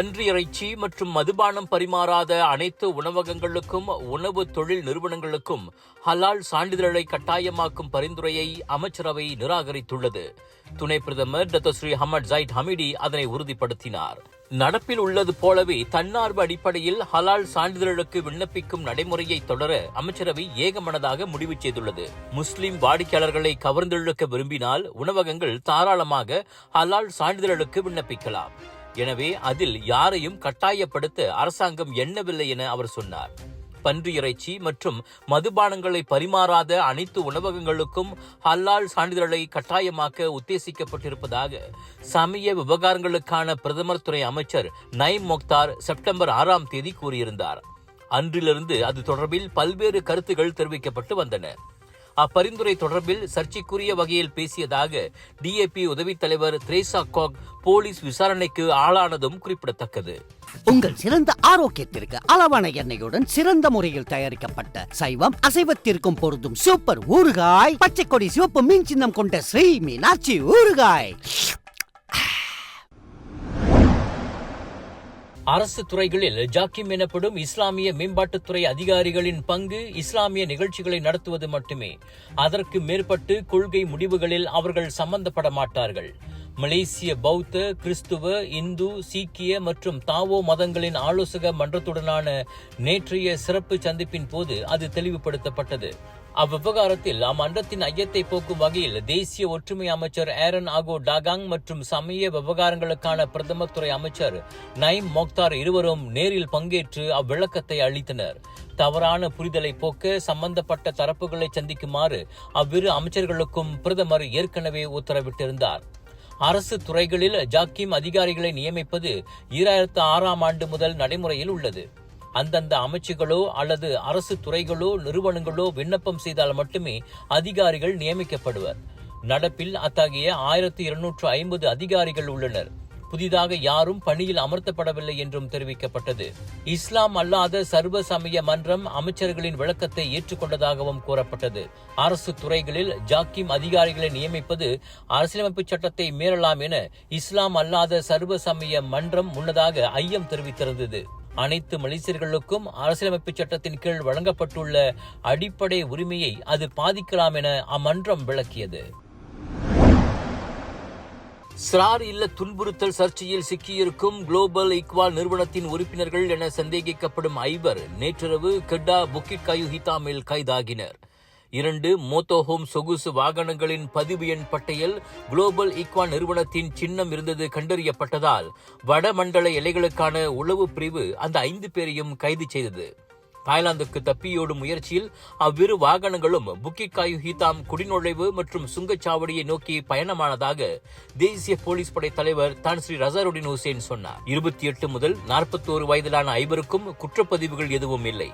பன்றி இறைச்சி மற்றும் மதுபானம் பரிமாறாத அனைத்து உணவகங்களுக்கும் உணவு தொழில் நிறுவனங்களுக்கும் ஹலால் சான்றிதழை கட்டாயமாக்கும் பரிந்துரையை அமைச்சரவை நிராகரித்துள்ளது. துணை பிரதமர் டத்தஸ்ரீ ஹமட் ஜைட் ஹமிடி அதனை உறுதிப்படுத்தினார். நடப்பில் உள்ளது போலவே தன்னார்வ அடிப்படையில் ஹலால் சான்றிதழ்களுக்கு விண்ணப்பிக்கும் நடைமுறையை தொடர அமைச்சரவை ஏகமனதாக முடிவு செய்துள்ளது. முஸ்லிம் வாடிக்கையாளர்களை கவர்ந்தெழுக்க விரும்பினால் உணவகங்கள் தாராளமாக ஹலால் சான்றிதழ்களுக்கு விண்ணப்பிக்கலாம். எனவே அதில் யாரையும் கட்டாயப்படுத்த அரசாங்கம் எண்ணவில்லை என அவர் சொன்னார். பன்றி இறைச்சி மற்றும் மதுபானங்களை பரிமாறாத அனைத்து உணவகங்களுக்கும் ஹல்லால் சான்றிதழை கட்டாயமாக்க உத்தேசிக்கப்பட்டிருப்பதாக சமய விவகாரங்களுக்கான பிரதமர் துறை அமைச்சர் நைம் மொக்தார் செப்டம்பர் ஆறாம் தேதி கூறியிருந்தார். அன்றிலிருந்து அது தொடர்பில் பல்வேறு கருத்துகள் தெரிவிக்கப்பட்டு வந்தன. அப்பரிந்துரை தொடர்பில் சர்ச்சைக்குரிய வகையில் பேசியதாக டிஏபி உதவித் தலைவர் திரேசா காக் போலீஸ் விசாரணைக்கு ஆளானதும் குறிப்பிடத்தக்கது. உங்கள் சிறந்த ஆரோக்கியத்திற்கு அளவான எண்ணெயுடன் சிறந்த முறையில் தயாரிக்கப்பட்ட சைவம் அசைவத்திற்கும் பொருந்தும் சூப்பர் ஊறுகாய் பச்சை கொடி சிவப்பு மீன் சின்னம் கொண்ட ஸ்ரீ மீனாட்சி ஊறுகாய். அரசு துறைகளில் ஜாக்கிம் எனப்படும் இஸ்லாமிய மேம்பாட்டுத்துறை அதிகாரிகளின் பங்கு இஸ்லாமிய நிகழ்ச்சிகளை நடத்துவது மட்டுமே. அதற்கு மேற்பட்டு கொள்கை முடிவுகளில் அவர்கள் சம்பந்தப்பட மாட்டார்கள். மலேசிய பௌத்த கிறிஸ்துவ இந்து சீக்கிய மற்றும் தாவோ மதங்களின் ஆலோசக மன்றத்துடனான நேற்றைய சிறப்பு சந்திப்பின் போது அது தெளிவுபடுத்தப்பட்டது. அவ்விவகாரத்தில் அம்மன்றத்தின் ஐயத்தை போக்கும் வகையில் தேசிய ஒற்றுமை அமைச்சர் ஏரன் ஆகோ டாகாங் மற்றும் சமய விவகாரங்களுக்கான பிரதமர் துறை அமைச்சர் நைம் மோக்தார் இருவரும் நேரில் பங்கேற்று அவ்விளக்கத்தை அளித்தனர். தவறான புரிதலை போக்க சம்பந்தப்பட்ட தரப்புகளை சந்திக்குமாறு அவ்விரு அமைச்சர்களுக்கும் பிரதமர் ஏற்கனவே உத்தரவிட்டிருந்தார். அரசு துறைகளில் ஜாக்கிம் அதிகாரிகளை நியமிப்பது ஈராயிரத்து ஆறாம் ஆண்டு முதல் நடைமுறையில் உள்ளது. அந்தந்த அமைச்சுகளோ அல்லது அரசு துறைகளோ நிறுவனங்களோ விண்ணப்பம் செய்தால் மட்டுமே அதிகாரிகள் நியமிக்கப்படுவர். நடப்பில் அத்தகைய ஆயிரத்தி இருநூற்று ஐம்பது அதிகாரிகள் உள்ளனர். புதிதாக யாரும் பணியில் அமர்த்தப்படவில்லை என்றும் தெரிவிக்கப்பட்டது. இஸ்லாம் அல்லாத சர்வ சமய மன்றம் அமைச்சர்களின் விளக்கத்தை ஏற்றுக்கொண்டதாகவும் கூறப்பட்டது. அரசு துறைகளில் ஜாக்கிம் அதிகாரிகளை நியமிப்பது அரசியலமைப்பு சட்டத்தை மீறலாம் என இஸ்லாம் அல்லாத சர்வ சமய மன்றம் முன்னதாக ஐயம் தெரிவித்திருந்தது. அனைத்து மலேசியர்களுக்கும் அரசியலமைப்பு சட்டத்தின் கீழ் வழங்கப்பட்டுள்ள அடிப்படை உரிமையை அது பாதிக்கலாம் என அம்மன்றம் விளக்கியது. சிறார் இல்ல துன்புறுத்தல் சர்ச்சையில் சிக்கியிருக்கும் குளோபல் இக்வால் நிறுவனத்தின் உறுப்பினர்கள் என சந்தேகிக்கப்படும் ஐவர் நேற்றிரவு கெட்டா புக்கிட் கயு ஹிதாமில் கைதாகினர். இரண்டு மோட்டோஹோம் சொகுசு வாகனங்களின் பதிவு எண் பட்டியல் குளோபல் ஈக்வா நிறுவனத்தின் சின்னம் இருந்தது கண்டறியப்பட்டதால் வடமண்டல எல்லைகளுக்கான உளவு பிரிவு அந்த ஐந்து பேரையும் கைது செய்தது. தாய்லாந்துக்கு தப்பியோடும் முயற்சியில் அவ்விரு வாகனங்களும் புக்கிகாயு ஹீதாம் குடிநுழைவு மற்றும் சுங்கச்சாவடியை நோக்கி பயணமானதாக தேசிய போலீஸ் படை தலைவர் தான் ஸ்ரீ ரசாருடின் ஹுசேன் சொன்னார். இருபத்தி எட்டு முதல் நாற்பத்தோரு வயதிலான ஐவருக்கும் குற்றப்பதிவுகள் எதுவும் இல்லை.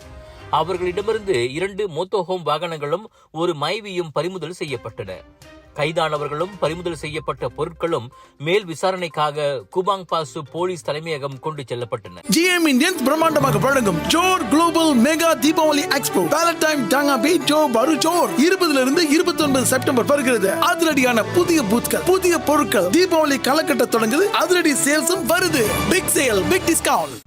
அவர்களிடமிருந்து இரண்டு மோத்தோஹோம் வாகனங்களும் ஒரு மைவியும் பறிமுதல் செய்யப்பட்டன. கைதானவர்களும் பறிமுதல் செய்யப்பட்ட பொருட்களும் மேல் விசாரணைக்காக குபாங் பாசு போலீஸ் தலைமையகம் கொண்டு செல்லப்பட்டன. ஜிஎம் இந்தியன்ஸ் பிரம்மாண்டமாக வழங்கும் Johor global mega Deepavali expo Valentine டாங்காபி Johor பரு ஜோர் இருபதுல இருந்து இருபத்தி ஒன்பது செப்டம்பர் வருகிறது. அதிரடியான புதிய பூத்கள் புதிய பொருட்கள். தீபாவளி கலக்கட்ட தொடங்குது. அதிரடி சேல்ஸும் வருது. Big sale big discount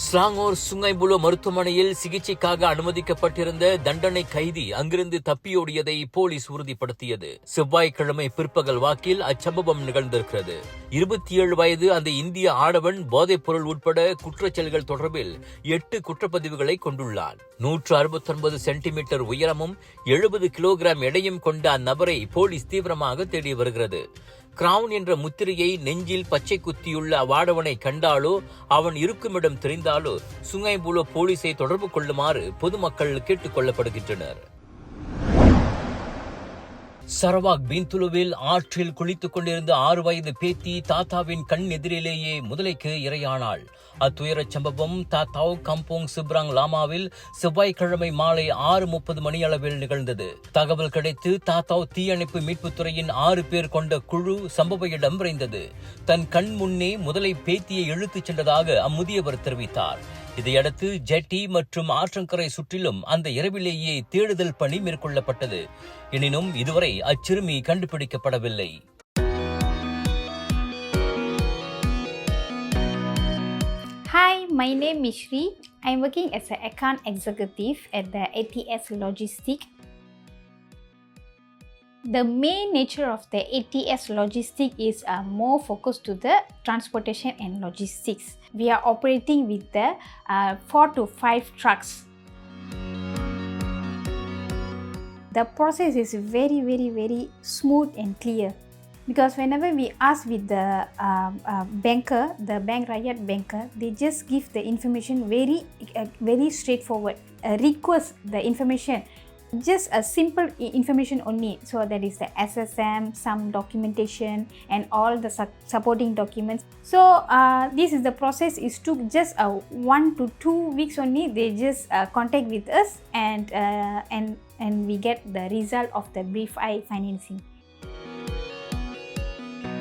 Selangor Sungai Buloh மருத்துவமனையில் சிகிச்சைக்காக அனுமதிக்கப்பட்டிருந்த தண்டனை கைதி அங்கிருந்து தப்பியோடியதை போலீஸ் உறுதிப்படுத்தியது. செவ்வாய்க்கிழமை பிற்பகல் வாக்கில் அச்சம்பவம் நிகழ்ந்திருக்கிறது. இருபத்தி ஏழு வயது அந்த இந்திய ஆடவன் போதைப் பொருள் உட்பட குற்றச்செயல்கள் தொடர்பில் எட்டு குற்றப்பதிவுகளை கொண்டுள்ளான். நூற்று அறுபத்தொன்பது சென்டிமீட்டர் உயரமும் எழுபது கிலோகிராம் எடையும் கொண்ட அந்நபரை போலீஸ் தீவிரமாக தேடி வருகிறது. கிரவுன் என்ற முத்திரையை நெஞ்சில் பச்சை குத்தியுள்ள அவ்வாடவனை கண்டாலோ அவன் இருக்குமிடம் தெரிந்தாலோ சுங்கைபுலோ போலீஸை தொடர்பு கொள்ளுமாறு பொதுமக்கள் கேட்டுக் கொள்ளப்படுகின்றனர். சரவாக் பீந்துலுவில் ஆற்றில் குளித்துக் கொண்டிருந்த ஆறு வயது பேத்தி தாத்தாவின் கண் எதிரிலேயே முதலைக்கு இரையானாள். அத்துயரச் சம்பவம் தாத்தாவ் கம்போங் சிப்ராங் லாமாவில் செவ்வாய்க்கிழமை மாலை ஆறு முப்பது மணியளவில் நிகழ்ந்தது. தகவல் கிடைத்து தாத்தாவ் தீயணைப்பு மீட்புத் துறையின் ஆறு பேர் கொண்ட குழு சம்பவ இடம் விரைந்தது. தன் கண் முன்னே முதலை பேத்தியை இழுத்துச் சென்றதாக அம்முதியவர் தெரிவித்தார். இதையடுத்து ஜெட்டி மற்றும் ஆற்றங்கரை சுற்றிலும் அந்த இரவிலேயே தேடுதல் பணி மேற்கொள்ளப்பட்டது. எனினும் இதுவரை அச்சிறுமி கண்டுபிடிக்கப்படவில்லை. My name is Shri. I'm working as an account executive at the ATS Logistic. The main nature of the ATS Logistic is uh, more focused to the transportation and logistics. We are operating with the uh, four to five trucks. The process is very, very, very smooth and clear because whenever we ask with the uh, uh, banker the bank riot banker they just give the information very uh, very straightforward. Request the information. Just a simple information only. So that is the ssm some documentation and all the su- supporting documents. So uh, this is the process. Is took just uh, one to two weeks only. They just uh, contact with us and uh, and and we get the result of the brief i financing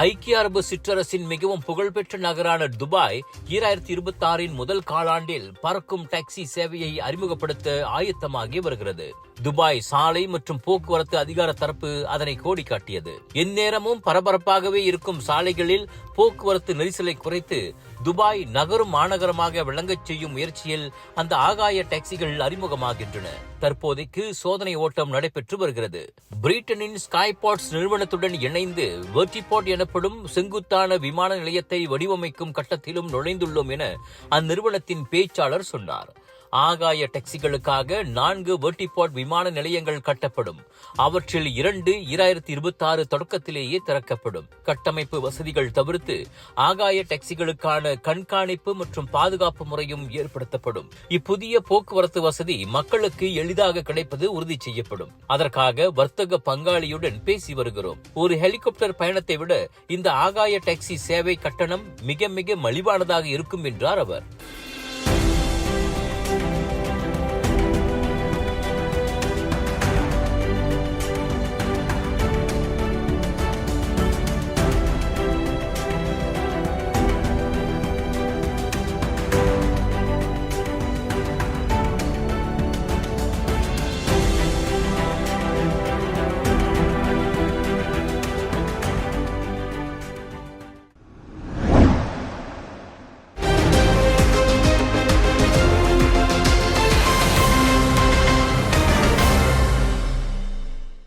ஐக்கிய அரபு சிற்றரசின் மிகவும் புகழ்பெற்ற நகரான Dubai ஈராயிரத்தி இருபத்தி ஆறின் முதல் காலாண்டில் பறக்கும் டாக்ஸி சேவையை அறிமுகப்படுத்த ஆயத்தமாகி வருகிறது. துபாய் சாலை மற்றும் போக்குவரத்து அதிகார தரப்பு அதனை கோடி காட்டியது எந்நேரமும் பரபரப்பாகவே இருக்கும் சாலைகளில் போக்குவரத்து நெரிசலை குறைத்து துபாய் நகரும் மாநகரமாக விளங்கச் செய்யும் முயற்சியில் அந்த ஆகாய டாக்ஸிகள் அறிமுகமாகின்றன. தற்போதைக்கு சோதனை ஓட்டம் நடைபெற்று வருகிறது. பிரிட்டனின் ஸ்கைபாட்ஸ் நிறுவனத்துடன் இணைந்து வெர்டிபாட் எனப்படும் செங்குத்தான விமான நிலையத்தை வடிவமைக்கும் கட்டத்திலும் நுழைந்துள்ளோம் என அந்நிறுவனத்தின் பேச்சாளர் சொன்னார். ஆகாய டாக்ஸிகளுக்காக நான்கு வெர்டிபாட் விமான நிலையங்கள் கட்டப்படும். அவற்றில் இரண்டு இராயிரத்தி இருபத்தி ஆறு தொடக்கத்திலேயே திறக்கப்படும். கட்டமைப்பு வசதிகள் தவிர்த்து ஆகாய டாக்ஸிகளுக்கான கண்காணிப்பு மற்றும் பாதுகாப்பு முறையும் ஏற்படுத்தப்படும். இப்புதிய போக்குவரத்து வசதி மக்களுக்கு எளிதாக கிடைப்பது உறுதி செய்யப்படும். அதற்காக வர்த்தக பங்காளியுடன் பேசி வருகிறோம். ஒரு ஹெலிகாப்டர் பயணத்தை விட இந்த ஆகாய டாக்ஸி சேவை கட்டணம் மிக மிக மலிவானதாக இருக்கும் என்றார் அவர்.